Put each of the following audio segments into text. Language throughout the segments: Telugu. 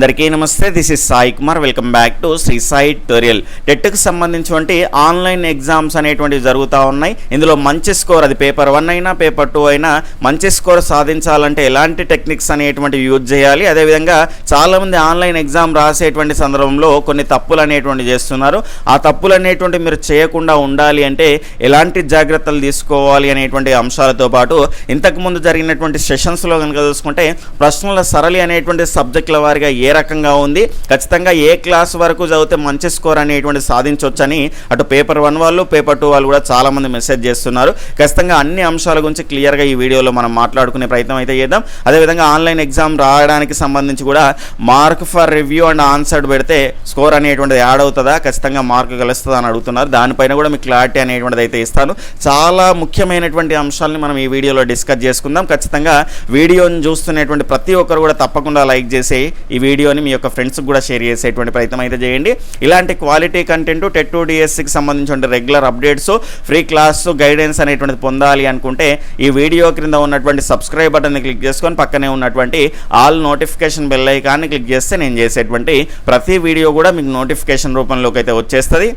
అందరికీ నమస్తే this is Sai Kumar. Welcome back to Shri Sai tutorial టెట్కి సంబంధించినటువంటి ఆన్లైన్ ఎగ్జామ్స్ అనేటువంటివి జరుగుతూ ఉన్నాయి. ఇందులో మంచి స్కోర్ అది పేపర్ వన్ అయినా పేపర్ టూ అయినా మంచి స్కోర్ సాధించాలంటే ఎలాంటి టెక్నిక్స్ అనేటువంటివి యూజ్ చేయాలి? అదేవిధంగా చాలామంది ఆన్లైన్ ఎగ్జామ్ రాసేటువంటి సందర్భంలో కొన్ని తప్పులు అనేటువంటి చేస్తున్నారు. ఆ తప్పులు అనేటువంటి మీరు చేయకుండా ఉండాలి అంటే ఎలాంటి జాగ్రత్తలు తీసుకోవాలి అనేటువంటి అంశాలతో పాటు ఇంతకుముందు జరిగినటువంటి సెషన్స్లో కనుక చూసుకుంటే ప్రశ్నల సరళి అనేటువంటి సబ్జెక్టుల వారిగా ఏ ఏ రకంగా ఉంది? ఖచ్చితంగా ఏ క్లాస్ వరకు చదివితే మంచి స్కోర్ అనేటువంటి సాధించవచ్చని అటు పేపర్ వన్ వాళ్ళు పేపర్ టూ వాళ్ళు కూడా చాలామంది మెసేజ్ చేస్తున్నారు. ఖచ్చితంగా అన్ని అంశాల గురించి క్లియర్గా ఈ వీడియోలో మనం మాట్లాడుకునే ప్రయత్నం అయితే చేద్దాం. అదేవిధంగా ఆన్లైన్ ఎగ్జామ్ రాయడానికి సంబంధించి కూడా mark for review and answered పెడితే స్కోర్ అనేటువంటిది యాడ్ అవుతుందా? ఖచ్చితంగా మార్క్ కలుస్తుందా అని అడుగుతున్నారు. దానిపైన కూడా మీకు క్లారిటీ అనేటువంటిది అయితే ఇస్తాను. చాలా ముఖ్యమైనటువంటి అంశాలని మనం ఈ వీడియోలో డిస్కస్ చేసుకుందాం. ఖచ్చితంగా వీడియోని చూస్తున్నటువంటి ప్రతి ఒక్కరు కూడా తప్పకుండా లైక్ చేసి ఈ వీడియో వీడియోని మీ యొక్క ఫ్రెండ్స్కి కూడా షేర్ చేసేటువంటి ప్రయత్నం అయితే చేయండి. ఇలాంటి క్వాలిటీ కంటెంట్ టెట్ టు డిఎస్సికి సంబంధించిన regular updates free class guidance అనేటువంటిది పొందాలి అనుకుంటే ఈ వీడియో క్రింద ఉన్నటువంటి సబ్స్క్రైబ్ బటన్ని క్లిక్ చేసుకొని పక్కనే ఉన్నటువంటి ఆల్ నోటిఫికేషన్ బెల్ ఐకాన్ని క్లిక్ చేస్తే నేను చేసేటువంటి ప్రతి వీడియో కూడా మీకు నోటిఫికేషన్ రూపంలోకి అయితే వచ్చేస్తుంది.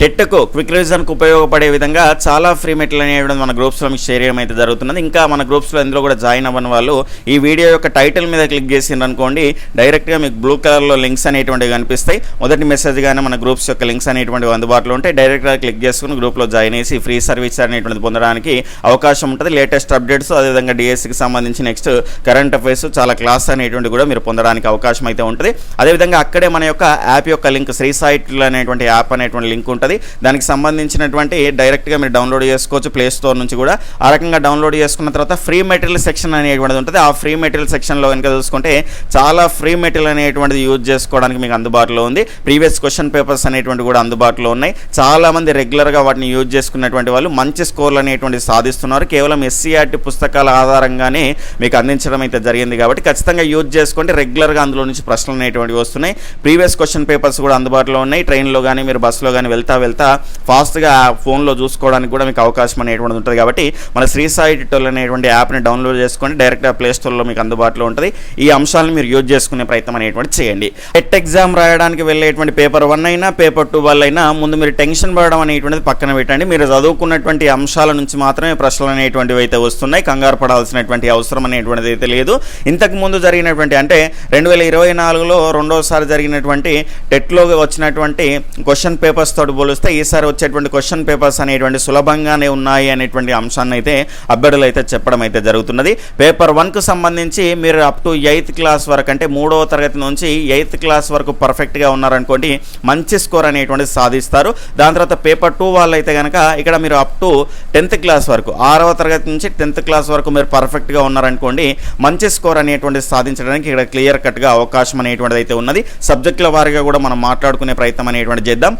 టెట్కు క్విక్ రివిజన్కు ఉపయోగపడే విధంగా చాలా ఫ్రీ మెటీరియల్ అనేవి మన గ్రూప్స్లో మీకు షేర్ చేయడం అయితే జరుగుతున్నది. ఇంకా మన గ్రూప్స్లో ఇందులో కూడా జాయిన్ అవ్వని వాళ్ళు ఈ వీడియో యొక్క టైటిల్ మీద క్లిక్ చేసిండ్రు అనుకోండి డైరెక్ట్గా మీకు బ్లూ కలర్లో లింక్స్ అనేటువంటివి కనిపిస్తాయి. మొదటి మెసేజ్ కానీ మన గ్రూప్స్ యొక్క లింక్స్ అనేటువంటివి అందుబాటులో ఉంటాయి. డైరెక్ట్గా క్లిక్ చేసుకుని గ్రూప్లో జాయిన్ చేసి ఫ్రీ సర్వీస్ అనేటువంటిది పొందడానికి అవకాశం ఉంటుంది. లేటెస్ట్ అప్డేట్స్ అదేవిధంగా డిఎస్సికి సంబంధించి నెక్స్ట్ కరెంట్ అఫైర్స్ చాలా క్లాస్ అనేటువంటి కూడా మీరు పొందడానికి అవకాశం అయితే ఉంటుంది. అదేవిధంగా అక్కడే మన యొక్క యాప్ యొక్క లింక్ శ్రీ సైట్లు అనేటువంటి యాప్ అనేటువంటి లింక్ ఉంటుంది. దానికి సంబంధించినటువంటి డైరెక్ట్గా మీరు డౌన్లోడ్ చేసుకోవచ్చు ప్లే స్టోర్ నుంచి కూడా. ఆ రకంగా డౌన్లోడ్ చేసుకున్న తర్వాత ఫ్రీ మెటీరియల్ సెక్షన్ అనేటువంటిది ఉంటుంది. ఆ ఫ్రీ మెటీరియల్ సెక్షన్లో కనుక చూసుకుంటే చాలా ఫ్రీ మెటీరియల్ అనేటువంటిది యూజ్ చేసుకోవడానికి మీకు అందుబాటులో ఉంది. ప్రీవియస్ క్వశ్చన్ పేపర్స్ అనేటువంటి కూడా అందుబాటులో ఉన్నాయి. చాలామంది రెగ్యులర్గా వాటిని యూజ్ చేసుకున్నటువంటి వాళ్ళు మంచి స్కోర్లు అనేటువంటివి సాధిస్తున్నారు. కేవలం ఎస్సీఆర్టీ పుస్తకాల ఆధారంగానే మీకు అందించడం అయితే జరిగింది కాబట్టి ఖచ్చితంగా యూజ్ చేసుకుంటే రెగ్యులర్గా అందులో నుంచి ప్రశ్నలు అనేటువంటివి వస్తున్నాయి. ప్రీవియస్ క్వశ్చన్ పేపర్స్ కూడా అందుబాటులో ఉన్నాయి. ట్రైన్లో కానీ మీరు బస్సులో కానీ వెళ్తా వెళ్తా ఫాస్ట్గా ఫోన్లో చూసుకోవడానికి కూడా మీకు అవకాశం అనేటువంటిది ఉంటుంది. కాబట్టి మన శ్రీ సాయి అనేటువంటి యాప్ని డౌన్లోడ్ చేసుకొని డైరెక్ట్గా ప్లే స్టోర్లో మీకు అందుబాటులో ఉంటుంది. ఈ అంశాలను మీరు యూజ్ చేసుకునే ప్రయత్నం అనేటువంటి చేయండి. టెట్ ఎగ్జామ్ రాయడానికి వెళ్ళేటువంటి పేపర్ వన్ అయినా పేపర్ టూ వల్ల అయినా ముందు మీరు టెన్షన్ పడడం అనేటువంటిది పక్కన పెట్టండి. మీరు చదువుకున్నటువంటి అంశాల నుంచి మాత్రమే ప్రశ్నలు అనేటువంటివి అయితే వస్తున్నాయి. కంగారు పడాల్సినటువంటి అవసరం అనేటువంటిది అయితే లేదు. ఇంతకు ముందు జరిగినటువంటి అంటే రెండు వేల ఇరవై నాలుగులో రెండోసారి జరిగినటువంటి టెట్లో వచ్చినటువంటి క్వశ్చన్ పేపర్స్ తోటి పోలిస్తే ఈసారి వచ్చేటువంటి క్వశ్చన్ పేపర్స్ అనేటువంటి సులభంగానే ఉన్నాయి అనేటువంటి అంశాన్ని అయితే అభ్యర్థులు అయితే చెప్పడం అయితే జరుగుతున్నది. పేపర్ వన్కు సంబంధించి మీరు అప్ టు ఎయిత్ క్లాస్ వరకు అంటే మూడవ తరగతి నుంచి ఎయిత్ క్లాస్ వరకు పర్ఫెక్ట్గా ఉన్నారనుకోండి మంచి స్కోర్ అనేటువంటిది సాధిస్తారు. దాని తర్వాత పేపర్ టూ వాళ్ళు అయితే కనుక ఇక్కడ మీరు అప్ టు టెన్త్ క్లాస్ వరకు ఆరవ తరగతి నుంచి టెన్త్ క్లాస్ వరకు మీరు పర్ఫెక్ట్గా ఉన్నారనుకోండి మంచి స్కోర్ అనేటువంటిది సాధించడానికి ఇక్కడ క్లియర్ కట్గా అవకాశం అనేటువంటిది అయితే ఉన్నది సబ్జెక్టుల వారిగా కూడా మనం మాట్లాడుకునే ప్రయత్నం అనేటువంటి చేద్దాం.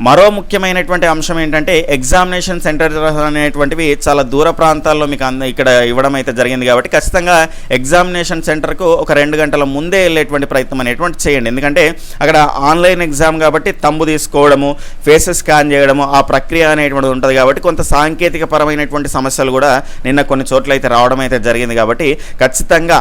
మరో ముఖ్యమైనటువంటి అంశం ఏంటంటే ఎగ్జామినేషన్ సెంటర్ అనేటువంటివి చాలా దూర ప్రాంతాల్లో మీకు అంద ఇక్కడ ఇవ్వడం అయితే జరిగింది కాబట్టి ఖచ్చితంగా ఎగ్జామినేషన్ సెంటర్కు ఒక రెండు గంటల ముందే వెళ్ళేటువంటి ప్రయత్నం అనేటువంటి చేయండి. ఎందుకంటే అక్కడ ఆన్లైన్ ఎగ్జామ్ కాబట్టి తంబు తీసుకోవడము ఫేసెస్ స్కాన్ చేయడము ఆ ప్రక్రియ అనేటువంటిది ఉంటుంది కాబట్టి కొంత సాంకేతిక పరమైనటువంటి సమస్యలు కూడా నిన్న కొన్ని చోట్ల అయితే రావడం అయితే జరిగింది కాబట్టి ఖచ్చితంగా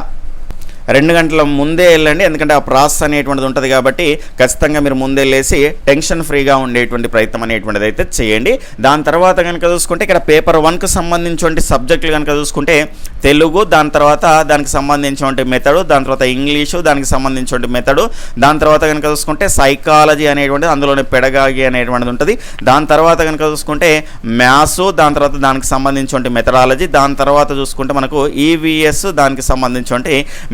రెండు గంటల ముందే వెళ్ళండి. ఎందుకంటే ఆ ప్రాసెస్ అనేటువంటిది ఉంటుంది కాబట్టి ఖచ్చితంగా మీరు ముందే వెళ్ళేసి టెన్షన్ ఫ్రీగా ఉండేటువంటి ప్రయత్నం అనేటువంటిది అయితే చేయండి. దాని తర్వాత కనుక చూసుకుంటే ఇక్కడ పేపర్ వన్కి సంబంధించిన సబ్జెక్టులు కనుక చూసుకుంటే తెలుగు దాని తర్వాత దానికి సంబంధించిన మెథడు దాని తర్వాత ఇంగ్లీషు దానికి సంబంధించిన మెథడు దాని తర్వాత కనుక చూసుకుంటే సైకాలజీ అనేటువంటిది అందులోనే పెడగాగి అనేటువంటిది ఉంటుంది. దాని తర్వాత కనుక చూసుకుంటే మ్యాథ్స్ దాని తర్వాత దానికి సంబంధించిన మెథడాలజీ దాని తర్వాత చూసుకుంటే మనకు ఈవీఎస్ దానికి సంబంధించిన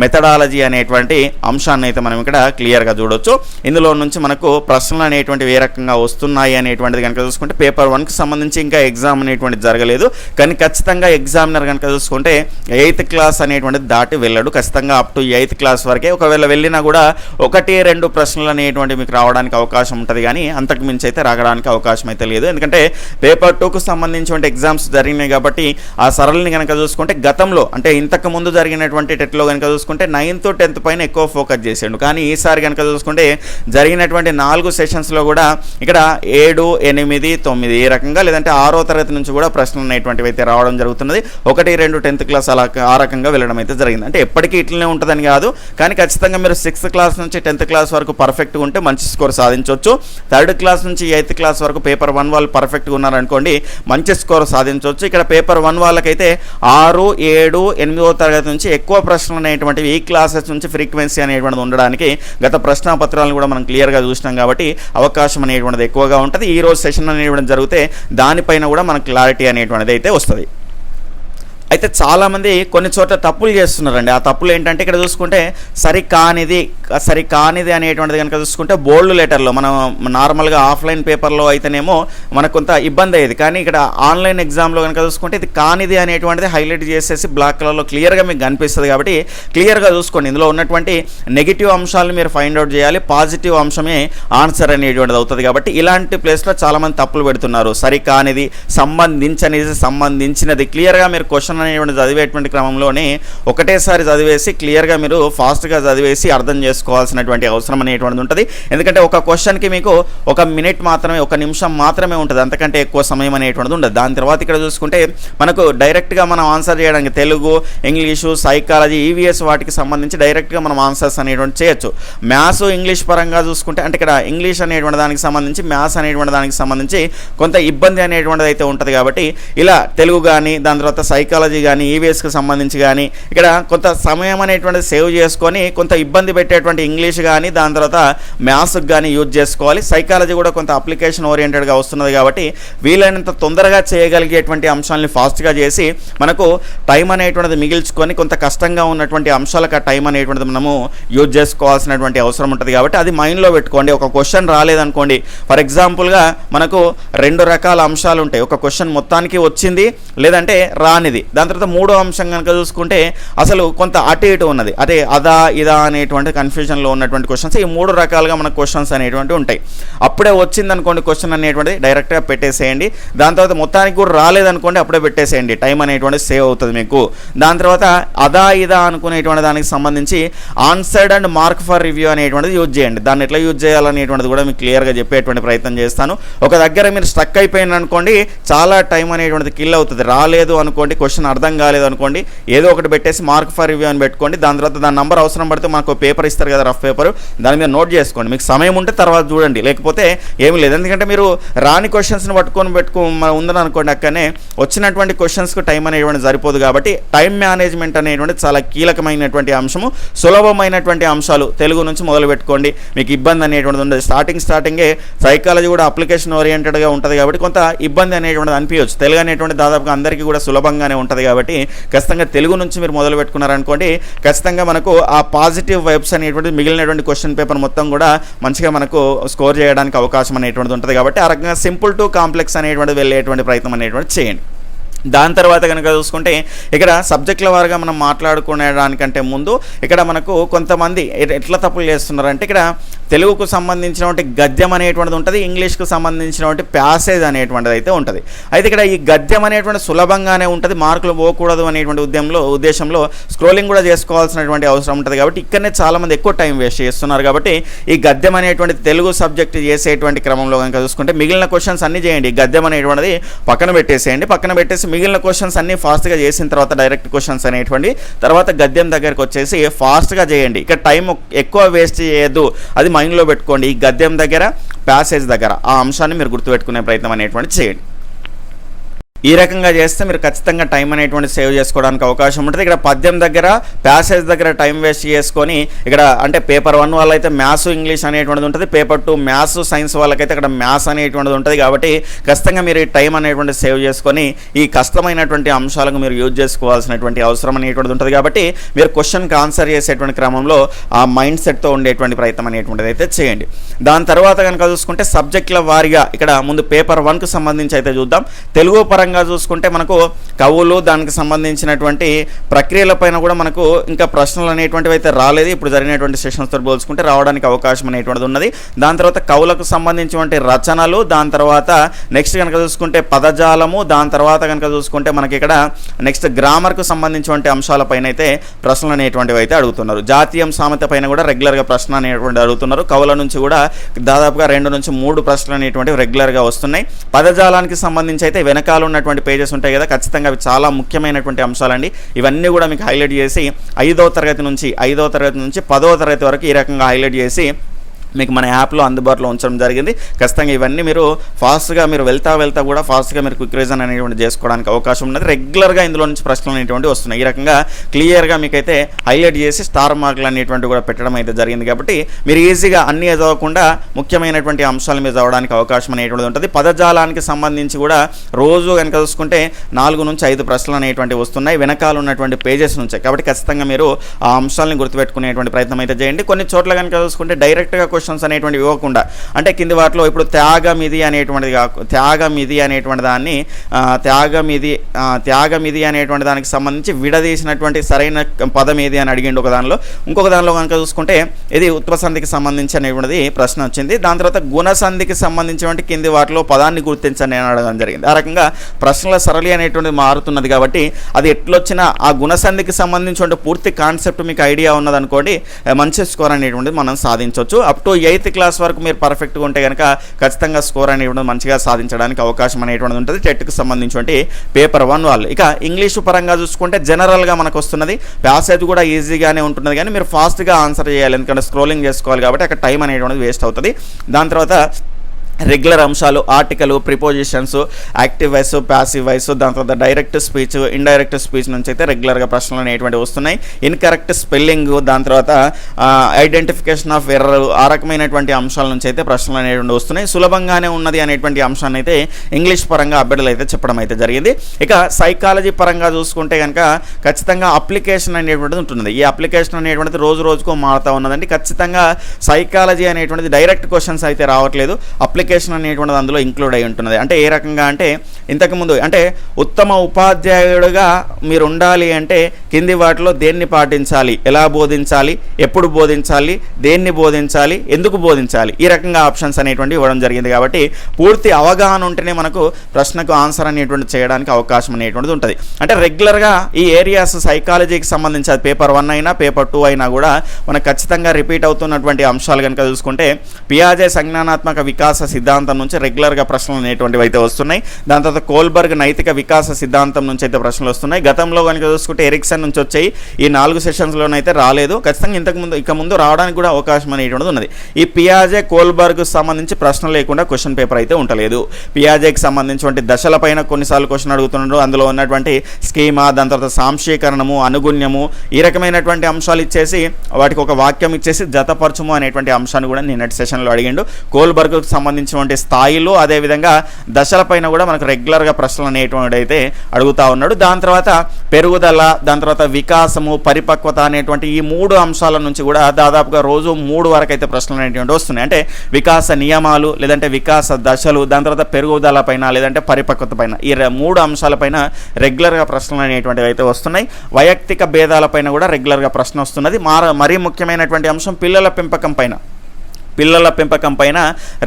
మెథడ్ మెథడాలజీ అనేటువంటి అంశాన్ని అయితే మనం ఇక్కడ క్లియర్గా చూడొచ్చు. ఇందులో నుంచి మనకు ప్రశ్నలు అనేటువంటివి ఏ రకంగా వస్తున్నాయి అనేటువంటిది కనుక చూసుకుంటే పేపర్ వన్కి సంబంధించి ఇంకా ఎగ్జామ్ అనేటువంటిది జరగలేదు. కానీ ఖచ్చితంగా ఎగ్జామినర్ కనుక చూసుకుంటే ఎయిత్ క్లాస్ అనేటువంటిది దాటి వెళ్ళాడు. ఖచ్చితంగా అప్ టు ఎయిత్ క్లాస్ వరకే ఒకవేళ వెళ్ళినా కూడా ఒకటి రెండు ప్రశ్నలు అనేటువంటివి మీకు రావడానికి అవకాశం ఉంటుంది. కానీ అంతకు మించి అయితే రాగడానికి అవకాశం అయితే లేదు. ఎందుకంటే పేపర్ టూకు సంబంధించిన ఎగ్జామ్స్ జరిగినాయి కాబట్టి ఆ సరళిని కనుక చూసుకుంటే గతంలో అంటే ఇంతకు ముందు జరిగినటువంటి టెట్లో కనుక చూసుకుంటే నైన్త్ టెన్త్ పైన ఎక్కువ ఫోకస్ చేసిండు. కానీ ఈసారి కనుక చూసుకుంటే జరిగినటువంటి నాలుగు సెషన్స్లో కూడా ఇక్కడ ఏడు ఎనిమిది తొమ్మిది ఈ రకంగా లేదంటే ఆరో తరగతి నుంచి కూడా ప్రశ్నలు అనేటువంటివి అయితే రావడం జరుగుతున్నది. ఒకటి రెండు టెన్త్ క్లాస్ అలా ఆ రకంగా వెళ్ళడం అయితే జరిగింది. అంటే ఎప్పటికీ ఇట్లనే ఉంటుందని కాదు కానీ ఖచ్చితంగా మీరు సిక్స్త్ క్లాస్ నుంచి టెన్త్ క్లాస్ వరకు పర్ఫెక్ట్గా ఉంటే మంచి స్కోర్ సాధించవచ్చు థర్డ్ క్లాస్ నుంచి ఎయిత్ క్లాస్ వరకు పేపర్ వన్ వాళ్ళు పర్ఫెక్ట్గా ఉన్నారనుకోండి మంచి స్కోర్ సాధించవచ్చు ఇక్కడ పేపర్ వన్ వాళ్ళకైతే ఆరు ఏడు ఎనిమిదో తరగతి నుంచి ఎక్కువ ప్రశ్నలు అనేటువంటివి క్లాసెస్ నుంచి ఫ్రీక్వెన్సీ అనేటువంటిది ఉండడానికి గత ప్రశ్న పత్రాలను కూడా మనం క్లియర్గా చూసినాం కాబట్టి అవకాశం అనేటువంటిది ఎక్కువగా ఉంటుంది. ఈ రోజు సెషన్ అనేటువంటిది జరిగితే దానిపైన కూడా మనకు క్లారిటీ అనేటువంటిది అయితే వస్తుంది. అయితే చాలామంది కొన్ని చోట్ల తప్పులు చేస్తున్నారండి. ఆ తప్పులు ఏంటంటే ఇక్కడ చూసుకుంటే సరి కానిది సరి కానిది అనేటువంటిది కనుక చూసుకుంటే బోల్డ్ లెటర్లో. మనం నార్మల్గా ఆఫ్లైన్ పేపర్లో అయితేనేమో మనకు కొంత ఇబ్బంది అయ్యేది కానీ ఇక్కడ ఆన్లైన్ ఎగ్జామ్లో కనుక చూసుకుంటే ఇది కానిది అనేటువంటిది హైలైట్ చేసేసి బ్లాక్ కలర్లో క్లియర్గా మీకు కనిపిస్తుంది కాబట్టి క్లియర్గా చూసుకోండి. ఇందులో ఉన్నటువంటి నెగిటివ్ అంశాలను మీరు ఫైండ్ అవుట్ చేయాలి. పాజిటివ్ అంశమే ఆన్సర్ అనేటువంటిది అవుతుంది కాబట్టి ఇలాంటి ప్లేస్లో చాలామంది తప్పులు పెడుతున్నారు. సరి కానిది సంబంధించనిది సంబంధించినది. క్లియర్గా మీరు క్వశ్చన్ అనేటువంటి చదివేటువంటి క్రమంలోనే ఒకటేసారి చదివేసి క్లియర్గా మీరు ఫాస్ట్గా చదివేసి అర్థం చేసుకోవాల్సినటువంటి అవసరం అనేటువంటిది ఉంటుంది. ఎందుకంటే ఒక క్వశ్చన్కి మీకు ఒక మినిట్ మాత్రమే ఒక నిమిషం మాత్రమే ఉంటుంది. అంతకంటే ఎక్కువ సమయం అనేటువంటిది ఉండదు. దాని తర్వాత ఇక్కడ చూసుకుంటే మనకు డైరెక్ట్గా మనం ఆన్సర్ చేయడానికి తెలుగు ఇంగ్లీషు సైకాలజీ ఈవీఎస్ వాటికి సంబంధించి డైరెక్ట్గా మనం ఆన్సర్స్ అనేటువంటి చేయొచ్చు. మ్యాథ్స్ ఇంగ్లీష్ పరంగా చూసుకుంటే అంటే ఇక్కడ ఇంగ్లీష్ అనేటువంటి దానికి సంబంధించి మ్యాథ్స్ అనేటువంటి దానికి సంబంధించి కొంత ఇబ్బంది అనేటువంటిది అయితే ఉంటుంది కాబట్టి ఇలా తెలుగు కానీ దాని తర్వాత సైకాలజీ కానీ ఈవీఎస్కి సంబంధించి కానీ ఇక్కడ కొంత సమయం అనేటువంటిది సేవ్ చేసుకొని కొంత ఇబ్బంది పెట్టేటువంటి ఇంగ్లీష్ కానీ దాని తర్వాత మ్యాథ్స్కి కానీ యూజ్ చేసుకోవాలి. సైకాలజీ కూడా కొంత అప్లికేషన్ ఓరియంటెడ్గా వస్తున్నది కాబట్టి వీలైనంత తొందరగా చేయగలిగేటువంటి అంశాలని ఫాస్ట్గా చేసి మనకు టైం అనేటువంటిది మిగిల్చుకొని కొంత కష్టంగా ఉన్నటువంటి అంశాలకు ఆ టైం అనేటువంటిది మనము యూజ్ చేసుకోవాల్సినటువంటి అవసరం ఉంటుంది కాబట్టి అది మైండ్లో పెట్టుకోండి. ఒక క్వశ్చన్ రాలేదనుకోండి. ఫర్ ఎగ్జాంపుల్గా మనకు రెండు రకాల అంశాలు ఉంటాయి. ఒక క్వశ్చన్ మొత్తానికి వచ్చింది లేదంటే రానిది. దాని తర్వాత మూడో అంశం కనుక చూసుకుంటే అసలు కొంత అటు ఇటు ఉన్నది. అదే అదా ఇదా అనేటువంటి కన్ఫ్యూజన్లో ఉన్నటువంటి క్వశ్చన్స్ ఈ మూడు రకాలుగా మన క్వశ్చన్స్ అనేటువంటివి ఉంటాయి. అప్పుడే వచ్చింది అనుకోండి క్వశ్చన్ అనేటువంటిది డైరెక్ట్గా పెట్టేసేయండి. దాని తర్వాత మొత్తానికి కూడా రాలేదనుకోండి అప్పుడే పెట్టేసేయండి. టైం అనేటువంటి సేవ్ అవుతుంది మీకు. దాని తర్వాత అదా ఇదా అనుకునేటువంటి దానికి సంబంధించి answered and mark for review అనేటువంటిది యూజ్ చేయండి. దాన్ని ఎట్లా యూజ్ చేయాలనేటువంటిది కూడా మీకు క్లియర్గా చెప్పేటువంటి ప్రయత్నం చేస్తాను. ఒక దగ్గర మీరు స్ట్రక్ అయిపోయింది అనుకోండి చాలా టైం అనేటువంటిది కిల్ అవుతుంది. రాలేదు అనుకోండి క్వశ్చన్ అర్థం కాలేదు అనుకోండి. ఏదో ఒకటి పెట్టేసి మార్క్ ఫర్ రివ్యూ అని పెట్టుకోండి. దాని తర్వాత దాని నంబర్ అవసరం పడితే మాకు పేపర్ ఇస్తారు కదా రఫ్ పేపర్ దాని మీద నోట్ చేసుకోండి. మీకు సమయం ఉంటే తర్వాత చూడండి. లేకపోతే ఏమి లేదు. ఎందుకంటే మీరు రాని క్వశ్చన్స్ని పట్టుకొని పెట్టుకో ఉందని అనుకోండి అక్కడనే వచ్చినటువంటి క్వశ్చన్స్కి టైం అనేటువంటి సరిపోదు కాబట్టి టైం మేనేజ్మెంట్ అనేటువంటి చాలా కీలకమైనటువంటి అంశము. సులభమైనటువంటి అంశాలు తెలుగు నుంచి మొదలు పెట్టుకోండి. మీకు ఇబ్బంది అనేటువంటిది ఉండదు. స్టార్టింగ్ స్టార్టింగే సైకాలజీ కూడా అప్లికేషన్ ఓరియంటెడ్గా ఉంటుంది కాబట్టి కొంత ఇబ్బంది అనేటువంటిది అనిపించవచ్చు తెలుగు అనేటువంటి దాదాపుగా అందరికీ కూడా సులభంగానే ఉంటుంది. కాబట్టి ఖచ్చితంగా తెలుగు నుంచి మీరు మొదలు పెట్టుకున్నారనుకోండి ఖచ్చితంగా మనకు ఆ పాజిటివ్ వైబ్స్ అనేటువంటి మిగిలినటువంటి క్వశ్చన్ పేపర్ మొత్తం కూడా మంచిగా మనకు స్కోర్ చేయడానికి అవకాశం అనేటువంటిది ఉంటుంది కాబట్టి ఆ రకంగా సింపుల్ టు కాంప్లెక్స్ అనేటువంటిది వెళ్ళేటువంటి ప్రయత్నం అనేటువంటి చేయండి. దాని తర్వాత కనుక చూసుకుంటే ఇక్కడ సబ్జెక్టుల వారుగా మనం మాట్లాడుకునేదానికంటే ముందు ఇక్కడ మనకు కొంతమంది ఎట్లా తప్పులు చేస్తున్నారంటే ఇక్కడ తెలుగుకు సంబంధించినటువంటి గద్యం అనేటువంటిది ఉంటుంది ఇంగ్లీష్కు సంబంధించినటువంటి ప్యాసేజ్ అనేటువంటిది అయితే ఉంటుంది. అయితే ఇక్కడ ఈ గద్యం అనేటువంటి సులభంగానే ఉంటుంది మార్కులు పోకూడదు అనేటువంటి ఉద్యమంలో ఉద్దేశంలో స్క్రోలింగ్ కూడా చేసుకోవాల్సినటువంటి అవసరం ఉంటుంది కాబట్టి ఇక్కడనే చాలామంది ఎక్కువ టైం వేస్ట్ చేస్తున్నారు కాబట్టి ఈ గద్యం అనేటువంటి తెలుగు సబ్జెక్ట్ చేసేటువంటి క్రమంలో కనుక చూసుకుంటే మిగిలిన క్వశ్చన్స్ అన్ని చేయండి. గద్యం అనేటువంటిది పక్కన పెట్టేసేయండి. పక్కన పెట్టేసి మిగిలిన క్వశ్చన్స్ అన్ని ఫాస్ట్గా చేసిన తర్వాత డైరెక్ట్ క్వశ్చన్స్ అనేటువంటి తర్వాత గద్యం దగ్గరకు వచ్చేసి ఫాస్ట్గా చేయండి. ఇక్కడ టైం ఎక్కువ వేస్ట్ చేయొద్దు. అది మైండ్లో పెట్టుకోండి. ఈ గద్యం దగ్గర ప్యాసేజ్ దగ్గర ఆ అంశాన్ని మీరు గుర్తుపెట్టుకునే ప్రయత్నం అనేటువంటి చేయండి. ఈ రకంగా చేస్తే మీరు ఖచ్చితంగా టైం అనేటువంటి సేవ్ చేసుకోవడానికి అవకాశం ఉంటుంది. ఇక్కడ పద్యం దగ్గర ప్యాసేజ్ దగ్గర టైం వేస్ట్ చేసుకొని ఇక్కడ అంటే పేపర్ వన్ వాళ్ళైతే మ్యాథ్స్ ఇంగ్లీష్ అనేటువంటిది ఉంటుంది. పేపర్ టూ మ్యాథ్స్ సైన్స్ వాళ్ళకైతే ఇక్కడ మ్యాథ్స్ అనేటువంటిది ఉంటుంది. కాబట్టి ఖచ్చితంగా మీరు ఈ టైం అనేటువంటి సేవ్ చేసుకొని ఈ కష్టమైనటువంటి అంశాలకు మీరు యూజ్ చేసుకోవాల్సినటువంటి అవసరం అనేటువంటిది ఉంటుంది. కాబట్టి మీరు క్వశ్చన్కి ఆన్సర్ చేసేటువంటి క్రమంలో ఆ మైండ్ సెట్తో ఉండేటువంటి ప్రయత్నం అనేటువంటిది అయితే చేయండి. దాని తర్వాత కనుక చూసుకుంటే సబ్జెక్టుల వారీగా ఇక్కడ ముందు పేపర్ వన్కు సంబంధించి అయితే చూద్దాం. తెలుగు పరంగా పరంగా చూసుకుంటే మనకు కవులు దానికి సంబంధించినటువంటి ప్రక్రియలపైన కూడా మనకు ఇంకా ప్రశ్నలు అనేటువంటివి అయితే రాలేదు. ఇప్పుడు జరిగినటువంటి సెషన్స్తో పోల్చుకుంటే రావడానికి అవకాశం అనేటువంటిది ఉన్నది. దాని తర్వాత కవులకు సంబంధించినటువంటి రచనలు దాని తర్వాత నెక్స్ట్ కనుక చూసుకుంటే పదజాలము దాని తర్వాత కనుక చూసుకుంటే మనకి ఇక్కడ నెక్స్ట్ గ్రామర్కు సంబంధించినటువంటి అంశాలపైన అయితే ప్రశ్నలు అనేటువంటివి అయితే అడుగుతున్నారు. జాతీయం సామెత పైన కూడా రెగ్యులర్గా ప్రశ్న అనేటువంటి అడుగుతున్నారు. కవుల నుంచి కూడా దాదాపుగా రెండు నుంచి మూడు ప్రశ్నలు అనేటువంటివి రెగ్యులర్గా వస్తున్నాయి. పదజాలానికి సంబంధించి అయితే వెనకాల ఉన్నటువంటి పేజెస్ ఉంటాయి కదా ఖచ్చితంగా అవి చాలా ముఖ్యమైనటువంటి అంశాలండి. ఇవన్నీ కూడా మీకు హైలైట్ చేసి ఐదవ తరగతి నుంచి ఐదవ తరగతి నుంచి పదవ తరగతి వరకు ఈ రకంగా హైలైట్ చేసి మీకు మన యాప్లో అందుబాటులో ఉంచడం జరిగింది. ఖచ్చితంగా ఇవన్నీ మీరు ఫాస్ట్గా మీరు వెళ్తా వెళ్తా కూడా ఫాస్ట్గా మీరు క్విక్ రీజన్ అనేటువంటి చేసుకోవడానికి అవకాశం ఉన్నది. రెగ్యులర్గా ఇందులో నుంచి ప్రశ్నలు అనేటువంటి వస్తున్నాయి. ఈ రకంగా క్లియర్గా మీకైతే హైలైట్ చేసి స్టార్ మార్కులు అనేటువంటి కూడా పెట్టడం అయితే జరిగింది కాబట్టి మీరు ఈజీగా అన్నీ చదవకుండా ముఖ్యమైనటువంటి అంశాల మీద చదవడానికి అవకాశం అనేటువంటిది ఉంటుంది. పదజాలానికి సంబంధించి కూడా రోజు కనుక చూసుకుంటే నాలుగు నుంచి ఐదు ప్రశ్నలు అనేటువంటివి వస్తున్నాయి. వెనకాల ఉన్నటువంటి పేజెస్ నుంచి. కాబట్టి ఖచ్చితంగా మీరు ఆ అంశాలను గుర్తుపెట్టుకునేటువంటి ప్రయత్నం అయితే చేయండి. కొన్ని చోట్ల కనుక చూసుకుంటే డైరెక్ట్గా క్వశ్చన్స్ అనేటువంటివి ఇవ్వకుండా అంటే కింది వాటిలో ఇప్పుడు త్యాగమిది అనేటువంటిది కాకు త్యాగమిది అనేటువంటి దాన్ని త్యాగం త్యాగమిది త్యాగం త్యాగమిది అనేటువంటి దానికి సంబంధించి విడదీసినటువంటి సరైన పదం ఏది అని అడిగిండు ఒక దానిలో. ఇంకొక దానిలో కనుక చూసుకుంటే ఇది ఉత్పసంధికి సంబంధించి అనేటువంటిది ప్రశ్న వచ్చింది. దాని తర్వాత గుణసంధికి సంబంధించినటువంటి కింది వాటిలో పదాన్ని గుర్తించండి అని అడగడం జరిగింది. ఆ రకంగా ప్రశ్నల సరళి అనేటువంటిది మారుతున్నది కాబట్టి అది ఎట్లొచ్చినా ఆ గుణసంధికి సంబంధించిన పూర్తి కాన్సెప్ట్ మీకు ఐడియా ఉన్నదనుకోండి మంచి స్కోర్ అనేటువంటిది మనం సాధించవచ్చు అప్ టు ఎయిత్ క్లాస్ వరకు మీరు పర్ఫెక్ట్గా ఉంటే కనుక ఖచ్చితంగా స్కోర్ అనేటువంటి మంచిగా సాధించడానికి అవకాశం అనేటువంటిది ఉంటుంది. టెట్కి సంబంధించి పేపర్ వన్ వాళ్ళు. ఇక ఇంగ్లీషు పరంగా చూసుకుంటే జనరల్గా మనకు వస్తున్నది ప్యాసేజ్ కూడా ఈజీగానే ఉంటుంది కానీ మీరు ఫాస్ట్గా ఆన్సర్ చేయాలి. ఎందుకంటే స్క్రోలింగ్ చేసుకోవాలి కాబట్టి అక్కడ టైం అనేటువంటిది వేస్ట్ అవుతుంది. దాని తర్వాత రెగ్యులర్ అంశాలు article prepositions active voice passive voice దాని తర్వాత డైరెక్ట్ స్పీచ్ ఇండైరెక్ట్ స్పీచ్ నుంచి అయితే రెగ్యులర్గా ప్రశ్నలు అనేటువంటి వస్తున్నాయి. ఇన్కరెక్ట్ స్పెల్లింగ్ దాని తర్వాత ఐడెంటిఫికేషన్ ఆఫ్ ఎర్రర్ ఆ రకమైనటువంటి అంశాల నుంచి అయితే ప్రశ్నలు అనేటువంటి వస్తున్నాయి. సులభంగానే ఉన్నది అనేటువంటి అంశాన్ని అయితే ఇంగ్లీష్ పరంగా అభ్యర్థులు అయితే చెప్పడం అయితే జరిగింది. ఇక సైకాలజీ పరంగా చూసుకుంటే కనుక ఖచ్చితంగా అప్లికేషన్ అనేటువంటిది ఉంటుంది ఈ అప్లికేషన్ అనేటువంటిది రోజు రోజుకు మారుతూ ఉన్నదండి. ఖచ్చితంగా సైకాలజీ అనేటువంటిది డైరెక్ట్ క్వశ్చన్స్ అయితే రావట్లేదు. అప్లికేషన్ అనేటువంటిది అందులో ఇంక్లూడ్ అయి ఉంటున్నది. అంటే ఏ రకంగా అంటే ఇంతకుముందు అంటే ఉత్తమ ఉపాధ్యాయుడుగా మీరు ఉండాలి అంటే కింది వాటిలో దేన్ని పాటించాలి? ఎలా బోధించాలి? ఎప్పుడు బోధించాలి? దేన్ని బోధించాలి? ఎందుకు బోధించాలి? ఈ రకంగా ఆప్షన్స్ అనేటువంటి ఇవ్వడం జరిగింది కాబట్టి పూర్తి అవగాహన ఉంటేనే మనకు ప్రశ్నకు ఆన్సర్ అనేటువంటి చేయడానికి అవకాశం అనేటువంటిది ఉంటుంది. అంటే రెగ్యులర్గా ఈ ఏరియాస్ సైకాలజీకి సంబంధించి అది పేపర్ వన్ అయినా పేపర్ టూ అయినా కూడా మనకు ఖచ్చితంగా రిపీట్ అవుతున్నటువంటి అంశాలు కనుక చూసుకుంటే పియాజే సంజ్ఞానాత్మక వికాస సిద్ధాంతం నుంచి రెగ్యులర్గా ప్రశ్నలు అనేటువంటివి అయితే వస్తున్నాయి. దాని తర్వాత కోల్బర్గ్ నైతిక వికాస సిద్ధాంతం నుంచి అయితే ప్రశ్నలు వస్తున్నాయి. గతంలో కనుక చూసుకుంటే ఎరిక్సన్ నుంచి వచ్చాయి. ఈ నాలుగు సెషన్స్లోనైతే రాలేదు. ఖచ్చితంగా ఇంతకు ముందు ఇక ముందు రావడానికి కూడా అవకాశం అనేటువంటిది ఉన్నది. ఈ పియాజే కోల్బర్గ్ సంబంధించి ప్రశ్న లేకుండా క్వశ్చన్ పేపర్ అయితే ఉండలేదు. పియాజేకి సంబంధించినటువంటి దశలపైన కొన్నిసార్లు క్వశ్చన్ అడుగుతున్నాడు అందులో ఉన్నటువంటి స్కీమా దాని తర్వాత సాంశీకరణము అనుగుణ్యము ఈ రకమైనటువంటి అంశాలు ఇచ్చేసి వాటికి ఒక వాక్యం ఇచ్చేసి జతపరచము అనేటువంటి అంశాన్ని కూడా నిన్నటి సెషన్లో అడిగిండు. కోల్బర్గ్కి సంబంధించినటువంటి స్థాయిలో అదేవిధంగా దశలపైన కూడా మనకు రెగ్యులర్గా ప్రశ్నలు అనేటువంటి అయితే అడుగుతా ఉన్నాడు. దాని తర్వాత పెరుగుదల దాని తర్వాత వికాసము పరిపక్వత అనేటువంటి ఈ మూడు అంశాల నుంచి కూడా దాదాపుగా రోజు మూడు వరకు అయితే ప్రశ్నలు అనేటువంటి వస్తున్నాయి. అంటే వికాస నియమాలు లేదంటే వికాస దశలు దాని తర్వాత పెరుగుదల పైన లేదంటే పరిపక్వత పైన ఈ మూడు అంశాలపైన రెగ్యులర్గా ప్రశ్నలు అనేటువంటివి అయితే వస్తున్నాయి. వైయక్తిక భేదాలపైన కూడా రెగ్యులర్గా ప్రశ్న వస్తున్నది. మార మరీ ముఖ్యమైనటువంటి అంశం పిల్లల పెంపకం పైన. పిల్లల పెంపకం పైన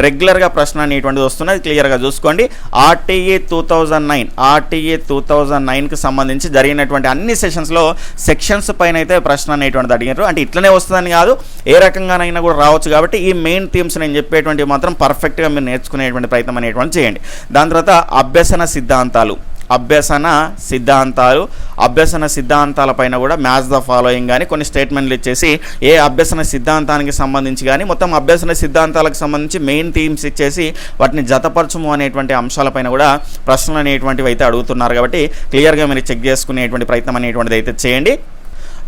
రెగ్యులర్గా ప్రశ్న అనేటువంటిది వస్తున్నది. క్లియర్గా చూసుకోండి. RTA two thousand nine RTA two thousand నైన్కి సంబంధించి జరిగినటువంటి అన్ని సెషన్స్లో సెక్షన్స్ పైన అయితే ప్రశ్న అనేటువంటిది అడిగారు అంటే ఇట్లనే వస్తుందని కాదు ఏ రకంగానైనా కూడా రావచ్చు కాబట్టి ఈ మెయిన్ థీమ్స్ నేను చెప్పేటువంటి మాత్రం పర్ఫెక్ట్గా మీరు నేర్చుకునేటువంటి ప్రయత్నం అనేటువంటి చేయండి. దాని తర్వాత అభ్యసన సిద్ధాంతాలు. అభ్యసన సిద్ధాంతాలు. అభ్యసన సిద్ధాంతాలపైన కూడా మ్యాచ్ ద ఫాలోయింగ్ కానీ కొన్ని స్టేట్మెంట్లు ఇచ్చేసి ఏ అభ్యసన సిద్ధాంతానికి సంబంధించి కానీ మొత్తం అభ్యసన సిద్ధాంతాలకు సంబంధించి మెయిన్ థీమ్స్ ఇచ్చేసి వాటిని జతపరచము అనేటువంటి అంశాలపైన కూడా ప్రశ్నలు అనేటువంటివి అయితే అడుగుతున్నారు కాబట్టి క్లియర్గా మీరు చెక్ చేసుకునేటువంటి ప్రయత్నం అనేటువంటిది అయితే చేయండి.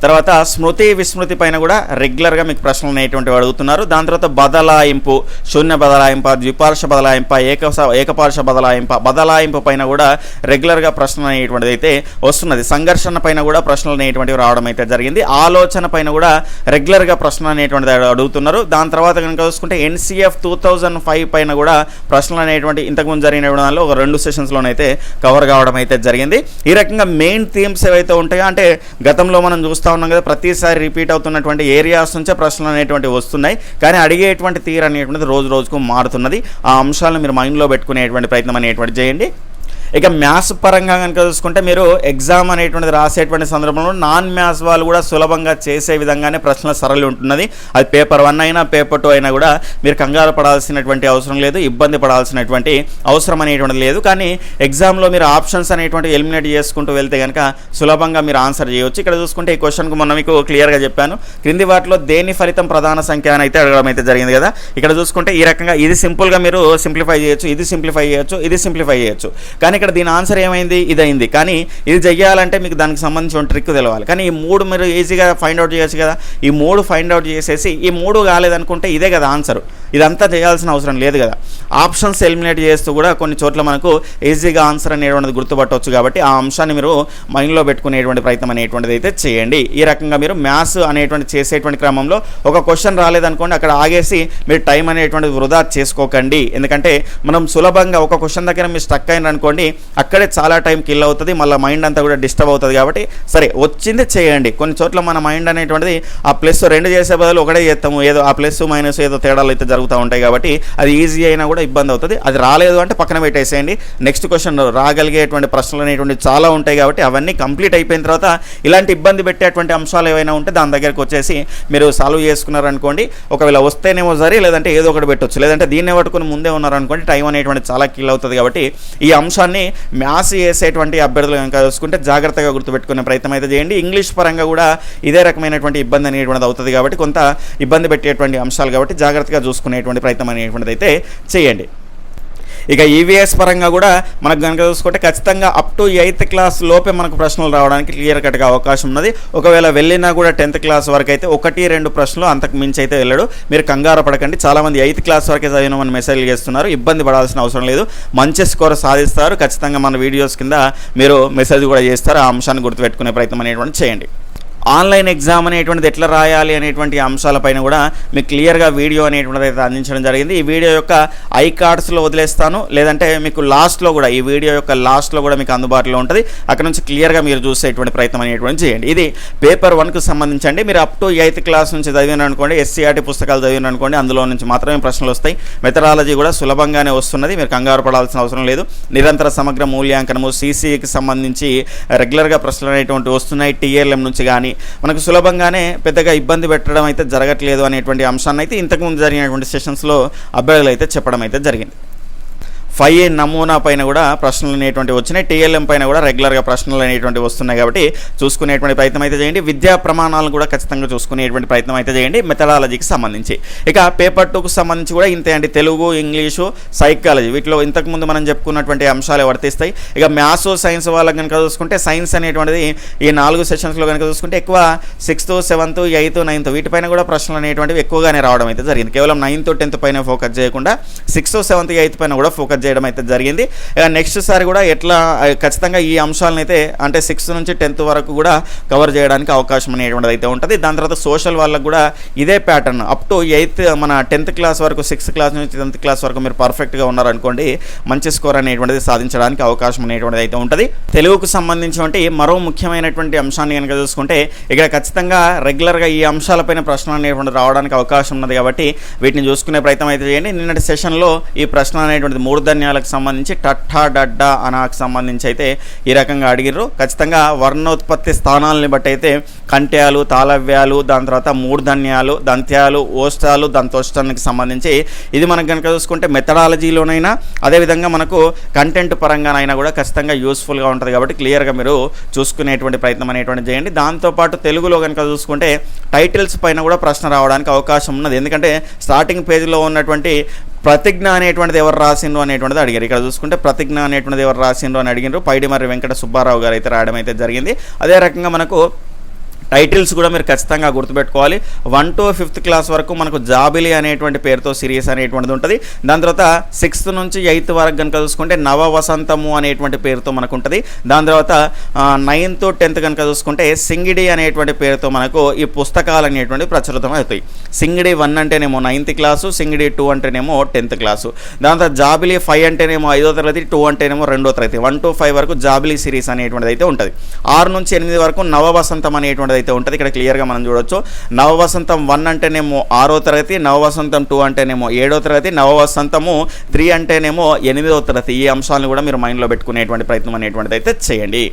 తర్వాత స్మృతి విస్మృతి పైన కూడా రెగ్యులర్గా మీకు ప్రశ్నలు అనేటువంటివి అడుగుతున్నారు. దాని తర్వాత బదలాయింపు శూన్య బదలాయింప ద్విపార్ష బదలాయింప ఏక ఏకపార్ష బదలాయింప బదలాయింపు పైన కూడా రెగ్యులర్గా ప్రశ్నలు అనేటువంటిది అయితే వస్తున్నది. సంఘర్షణ పైన కూడా ప్రశ్నలు అనేటువంటివి రావడం అయితే జరిగింది. ఆలోచన పైన కూడా రెగ్యులర్గా ప్రశ్నలు అనేటువంటిది అడుగుతున్నారు. దాని తర్వాత కనుక చూసుకుంటే ఎన్సీఎఫ్ టూ థౌజండ్ ఫైవ్ పైన కూడా ప్రశ్నలు అనేటువంటి ఇంతకుముందు జరిగిన దానిలో ఒక రెండు సెషన్స్లోనైతే కవర్ కావడం అయితే జరిగింది. ఈ రకంగా మెయిన్ థీమ్స్ ఏవైతే ఉంటాయో అంటే గతంలో మనం చూస్తాం ఉన్నాం కదా ప్రతిసారి రిపీట్ అవుతున్నటువంటి ఏరియాస్ నుంచే ప్రశ్నలు అనేటువంటివి వస్తున్నాయి. కానీ అడిగేటువంటి తీరు అనేటువంటిది రోజు రోజుకు మారుతున్నది. ఆ అంశాలను మీరు మైండ్లో పెట్టుకునేటువంటి ప్రయత్నం అనేటువంటి చేయండి. ఇక మ్యాథ్స్ పరంగా కనుక చూసుకుంటే మీరు ఎగ్జామ్ అనేటువంటిది రాసేటువంటి సందర్భంలో నాన్ మ్యాథ్స్ వాళ్ళు కూడా సులభంగా చేసే విధంగానే ప్రశ్నల సరళి ఉంటున్నది. అది పేపర్ వన్ అయినా పేపర్ టూ అయినా కూడా మీరు కంగారు పడాల్సినటువంటి అవసరం లేదు ఇబ్బంది పడాల్సినటువంటి అవసరం అనేటువంటిది లేదు. కానీ ఎగ్జామ్లో మీరు ఆప్షన్స్ అనేటువంటి ఎలిమినేట్ చేసుకుంటూ వెళ్తే కనుక సులభంగా మీరు ఆన్సర్ చేయవచ్చు ఇక్కడ చూసుకుంటే ఈ క్వశ్చన్కు మొన్న మీకు క్లియర్గా చెప్పాను. క్రింది వాటిలో దేని ఫలితం ప్రధాన సంఖ్య అని అయితే అడగడం అయితే జరిగింది కదా. ఇక్కడ చూసుకుంటే ఈ రకంగా ఇది సింపుల్గా మీరు సింప్లిఫై చేయొచ్చు ఇది సింప్లిఫై చేయొచ్చు ఇది సింప్లిఫై చేయొచ్చు. కానీ ఇక్కడ దీని ఆన్సర్ ఏమైంది? ఇది అయింది కానీ ఇది చెయ్యాలంటే మీకు దానికి సంబంధించిన ట్రిక్ తెలవాలి. కానీ ఈ మూడు మీరు ఈజీగా ఫైండ్ అవుట్ చేయొచ్చు కదా. ఈ మూడు ఫైండ్ అవుట్ చేసేసి ఈ మూడు కాలేదనుకుంటే ఇదే కదా ఆన్సర్ ఇదంతా చేయాల్సిన అవసరం లేదు కదా. ఆప్షన్స్ ఎలిమినేట్ చేస్తూ కూడా కొన్ని చోట్ల మనకు ఈజీగా ఆన్సర్ అనేటువంటిది గుర్తుపట్టవచ్చు కాబట్టి ఆ అంశాన్ని మీరు మైండ్లో పెట్టుకునేటువంటి ప్రయత్నం అనేటువంటిది అయితే చేయండి. ఈ రకంగా మీరు మ్యాథ్స్ అనేటువంటి చేసేటువంటి క్రమంలో ఒక క్వశ్చన్ రాలేదనుకోండి అక్కడ ఆగేసి మీరు టైం అనేటువంటిది వృధా చేసుకోకండి. ఎందుకంటే మనం సులభంగా ఒక క్వశ్చన్ దగ్గర మీరు స్టక్ అయిన అనుకోండి అక్కడే చాలా టైం కిల్ అవుతుంది మళ్ళీ మైండ్ అంతా కూడా డిస్టర్బ్ అవుతుంది కాబట్టి సరే వచ్చింది చేయండి. కొన్ని చోట్ల మన మైండ్ అనేటువంటిది ఆ ప్లస్ రెండు చేసే బదులు ఒకటే చేస్తాము. ఏదో ఆ ప్లస్ మైనస్ ఏదో తేడాలు అయితే జరుగుతూ ఉంటాయి కాబట్టి అది ఈజీ అయినా కూడా ఇబ్బంది అవుతుంది. అది రాలేదు అంటే పక్కన పెట్టేసేయండి. నెక్స్ట్ క్వశ్చన్ రాగలిగేటువంటి ప్రశ్నలు అనేటువంటి చాలా ఉంటాయి కాబట్టి అవన్నీ కంప్లీట్ అయిపోయిన తర్వాత ఇలాంటి ఇబ్బంది పెట్టేటువంటి అంశాలు ఏవైనా ఉంటే దాని దగ్గరకు వచ్చేసి మీరు సాల్వ్ చేసుకున్నారనుకోండి ఒకవేళ వస్తేనేమో సరే లేదంటే ఏదో ఒకటి పెట్టొచ్చు. లేదంటే దీన్నే పట్టుకుని ముందే ఉన్నారనుకోండి టైం అనేటువంటి చాలా కిల్ అవుతుంది కాబట్టి ఈ అంశాన్ని మ్యాథ్స్ చేసేటువంటి అభ్యర్థులు కనుక చూసుకుంటే జాగ్రత్తగా గుర్తుపెట్టుకునే ప్రయత్నం అయితే చేయండి. ఇంగ్లీష్ పరంగా కూడా ఇదే రకమైనటువంటి ఇబ్బంది అనేటువంటిది అవుతుంది కాబట్టి కొంత ఇబ్బంది పెట్టేటువంటి అంశాలు కాబట్టి జాగ్రత్తగా చూసుకునేటువంటి ప్రయత్నం అనేటువంటిది అయితే చేయండి. ఇక ఈవీఎస్ పరంగా కూడా మనకు కనుక చూసుకుంటే ఖచ్చితంగా అప్ టు ఎయిత్ క్లాస్ లోపే మనకు ప్రశ్నలు రావడానికి క్లియర్ కట్గా అవకాశం ఉన్నది. ఒకవేళ వెళ్ళినా కూడా టెన్త్ క్లాస్ వరకు అయితే ఒకటి రెండు ప్రశ్నలు అంతకు మించి అయితే వెళ్ళడు. మీరు కంగారు పడకండి. చాలామంది ఎయిత్ క్లాస్ వరకే చదివినామని మెసేజ్ చేస్తున్నారు. ఇబ్బంది పడాల్సిన అవసరం లేదు. మంచి స్కోర్ సాధిస్తారు. ఖచ్చితంగా మన వీడియోస్ కింద మీరు మెసేజ్ కూడా చేస్తారు. ఆ అంశాన్ని గుర్తుపెట్టుకునే ప్రయత్నం అనేటువంటి చేయండి. ఆన్లైన్ ఎగ్జామ్ అనేటువంటిది ఎట్లా రాయాలి అనేటువంటి అంశాలపైన కూడా మీకు క్లియర్గా వీడియో అనేటువంటిది అయితే అందించడం జరిగింది. ఈ వీడియో యొక్క ఐ కార్డ్స్లో వదిలేస్తాను. లేదంటే మీకు లాస్ట్లో కూడా ఈ వీడియో యొక్క లాస్ట్లో కూడా మీకు అందుబాటులో ఉంటుంది. అక్కడ నుంచి క్లియర్గా మీరు చూసేటువంటి ప్రయత్నం అనేటువంటి చేయండి. ఇది పేపర్ వన్కు సంబంధించండి. మీరు అప్ టు ఎయిత్ క్లాస్ నుంచి చదివిన అనుకోండి ఎస్సీఆర్టీ పుస్తకాలు చదివిన అనుకోండి అందులో నుంచి మాత్రమే ప్రశ్నలు వస్తాయి. మెథడాలజీ కూడా సులభంగానే వస్తున్నది. మీరు కంగారు పడాల్సిన అవసరం లేదు. నిరంతర సమగ్ర మూల్యాంకనము సీసీకి సంబంధించి రెగ్యులర్గా ప్రశ్నలు అనేటువంటి వస్తున్నాయి. టీఎల్ఎం నుంచి కానీ మనకు సులభంగానే పెద్దగా ఇబ్బంది పెట్టడం అయితే జరగట్లేదు అనేటువంటి అంశాన్ని అయితే ఇంతకుముందు జరిగినటువంటి సెషన్స్లో అభ్యర్థులు అయితే చెప్పడం అయితే జరిగింది. ఫైవ్ ఏ నమూనా పైన కూడా ప్రశ్నలు అనేటువంటి వచ్చినాయి. టీఎల్ఎం పైన కూడా రెగ్యులర్గా ప్రశ్నలు అనేటువంటి వస్తున్నాయి కాబట్టి చూసుకునేటువంటి ప్రయత్నం అయితే చేయండి. విద్యా ప్రమాణాలను కూడా ఖచ్చితంగా చూసుకునేటువంటి ప్రయత్నం అయితే చేయండి. మెథడాలజీకి సంబంధించి. ఇక పేపర్ టూకు సంబంధించి కూడా ఇంతే అండి. తెలుగు ఇంగ్లీషు సైకాలజీ వీటిలో ఇంతకుముందు మనం చెప్పుకున్నటువంటి అంశాలు వర్తిస్తాయి. ఇక మ్యాథ్స్ సైన్స్ వాళ్ళకి కనుక చూసుకుంటే సైన్స్ అనేటువంటిది ఈ నాలుగు సెషన్స్లో కనుక చూసుకుంటే ఎక్కువ సిక్స్త్ సెవెంత్ ఎయిత్ నైన్త్ వీటిపైన కూడా ప్రశ్నలు అనేటువంటివి ఎక్కువగానే రావడం అయితే జరిగింది. కేవలం నైన్త్ టెన్త్ పైన ఫోకస్ చేయకుండా సిక్స్త్ సెవెంత్ ఎయిత్ పైన కూడా ఫోకస్ చేయడం అయితే జరిగింది. నెక్స్ట్ సారి కూడా ఎట్లా ఖచ్చితంగా ఈ అంశాలను అయితే అంటే సిక్స్త్ నుంచి టెన్త్ వరకు కూడా కవర్ చేయడానికి అవకాశం అనేటువంటిది అయితే ఉంటుంది. దాని తర్వాత సోషల్ వాళ్ళకు కూడా ఇదే ప్యాటర్న్ అప్ టు ఎయిత్ మన టెన్త్ క్లాస్ వరకు సిక్స్త్ క్లాస్ నుంచి టెన్త్ క్లాస్ వరకు మీరు పర్ఫెక్ట్గా ఉన్నారనుకోండి మంచి స్కోర్ అనేటువంటిది సాధించడానికి అవకాశం అనేటువంటిది అయితే ఉంటుంది. తెలుగుకు సంబంధించినటువంటి మరో ముఖ్యమైనటువంటి అంశాన్ని కనుక చూసుకుంటే ఇక్కడ ఖచ్చితంగా రెగ్యులర్గా ఈ అంశాలపైన ప్రశ్నలు అనేటువంటి రావడానికి అవకాశం ఉన్నది కాబట్టి వీటిని చూసుకునే ప్రయత్నం అయితే చేయండి. నిన్నటి సెషన్లో ఈ ప్రశ్న అనేటువంటిది మూర్ధన్యాలకు సంబంధించి టట్టా డడ్డా అనాకు సంబంధించి అయితే ఈ రకంగా అడిగిర్రు. ఖచ్చితంగా వర్ణోత్పత్తి స్థానాలని బట్టి అయితే కంట్యాలు తాళవ్యాలు దాని తర్వాత మూర్ధన్యాలు దంత్యాలు ఓష్టాలు దంతోష్టానికి సంబంధించి ఇది మనకు కనుక చూసుకుంటే మెథడాలజీలోనైనా అదేవిధంగా మనకు కంటెంట్ పరంగానైనా కూడా ఖచ్చితంగా యూస్ఫుల్గా ఉంటుంది కాబట్టి క్లియర్గా మీరు చూసుకునేటువంటి ప్రయత్నం అనేటువంటి చేయండి. దాంతోపాటు తెలుగులో కనుక చూసుకుంటే టైటిల్స్ పైన కూడా ప్రశ్న రావడానికి అవకాశం ఉన్నది. ఎందుకంటే స్టార్టింగ్ పేజీలో ఉన్నటువంటి ప్రతిజ్ఞ అనేటువంటిది ఎవరు రాసిండ్రు అనేటువంటిది అడిగారు. ఇక్కడ చూసుకుంటే ప్రతిజ్ఞ అనేటువంటిది ఎవరు రాసిండ్రు అని అడిగినారు పైడిమర్రి వెంకట సుబ్బారావు గారు అయితే రాయడం అయితే జరిగింది. అదే రకంగా మనకు టైటిల్స్ కూడా మీరు ఖచ్చితంగా గుర్తుపెట్టుకోవాలి. వన్ టు ఫిఫ్త్ క్లాస్ వరకు మనకు జాబిలి అనేటువంటి పేరుతో సిరీస్ అనేటువంటిది ఉంటుంది. దాని తర్వాత సిక్స్త్ నుంచి ఎయిత్ వరకు కనుక చూసుకుంటే నవ వసంతము అనేటువంటి పేరుతో మనకు ఉంటుంది దాని తర్వాత నైన్త్ టెన్త్ కనుక చూసుకుంటే సింగిడి అనేటువంటి పేరుతో మనకు ఈ పుస్తకాలు అనేటువంటి ప్రచురితం అవుతాయి. సింగిడి వన్ అంటేనేమో నైన్త్ క్లాసు సింగిడి టూ అంటేనేమో టెన్త్ క్లాసు దాని తర్వాత జాబిలి ఫైవ్ అంటేనేమో ఐదో తరగతి టూ అంటేనేమో రెండో తరగతి. వన్ టు ఫైవ్ వరకు జాబిలి సిరీస్ అనేటువంటిది అయితే ఉంటుంది. ఆరు నుంచి ఎనిమిది వరకు నవ వసంతం అనేటువంటిది అయితే ఉంటుంది. ఇక్కడ క్లియర్గా మనం చూడొచ్చు. నవవసంతం వన్ అంటేనేమో ఆరో తరగతి నవవసంతం టూ అంటేనేమో ఏడో తరగతి నవవసంతము త్రీ అంటేనేమో ఎనిమిదో తరగతి. ఈ అంశాలను కూడా మీరు మైండ్లో పెట్టుకునేటువంటి ప్రయత్నం అనేటువంటిది అయితే చేయండి.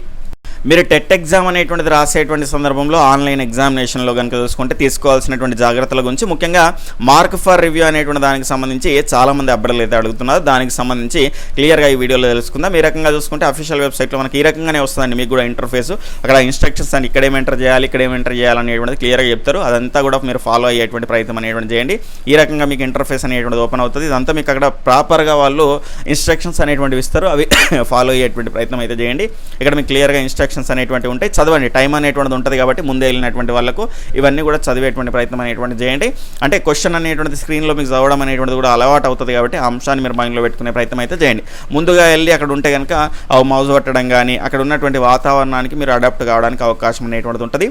మీరు టెట్ ఎగ్జామ్ అనేటువంటిది రాసేటువంటి సందర్భంలో ఆన్లైన్ ఎగ్జామినేషన్లో కనుక చూసుకుంటే తీసుకోవాల్సినటువంటి జాగ్రత్తల గురించి ముఖ్యంగా మార్క్ ఫర్ రివ్యూ అనేటువంటి దానికి సంబంధించి చాలామంది అబ్బడలు అయితే అడుగుతున్నారు దానికి సంబంధించి క్లియర్గా ఈ వీడియోలో తెలుసుకుందాం. ఈ రకంగా చూసుకుంటే అఫీషియల్ వెబ్సైట్లో మనకి ఈ రకంగానే వస్తుందండి మీకు కూడా ఇంటర్ఫేస్. అక్కడ ఇన్స్ట్రక్షన్స్ అని ఇక్కడ ఎంటర్ చేయాలి ఇక్కడ ఏం ఎంటర్ చేయాలి అనేటువంటి క్లియర్గా చెప్తారు. అదంతా కూడా మీరు ఫాలో అయ్యేటువంటి ప్రయత్నం అనేటువంటి చేయండి. ఈ రకంగా మీకు ఇంటర్ఫేస్ అనేటువంటిది ఓపెన్ అవుతుంది. ఇదంతా మీకు అక్కడ ప్రాపర్గా వాళ్ళు ఇన్స్ట్రక్షన్స్ అనేటువంటివి ఇస్తారు. అవి ఫాలో అయ్యేటువంటి ప్రయత్నం అయితే చేయండి. ఇక్కడ మీకు క్లియర్గా ఇన్స్ట్రక్షన్స్ అనేటువంటివి ఉంటాయి. చదవండి. టైం అనేటువంటిది ఉంటుంది కాబట్టి ముందే వెళ్ళినటువంటి వాళ్ళకు ఇవన్నీ కూడా చదివేటువంటి ప్రయత్నం అనేటువంటి చేయండి. అంటే క్వశ్చన్ అనేటువంటిది స్క్రీన్లో మీకు చదవడం అనేటువంటిది కూడా అలవాటు అవుతుంది కాబట్టి ఆ అంశాన్ని మీరు మైండ్లో పెట్టుకునే ప్రయత్నం అయితే చేయండి. ముందుగా వెళ్ళి అక్కడ ఉంటే కనుక మౌజ్ పట్టడం కానీ అక్కడ ఉన్నటువంటి వాతావరణానికి మీరు అడాప్ట్ కావడానికి అవకాశం అనేటువంటిది ఉంటుంది.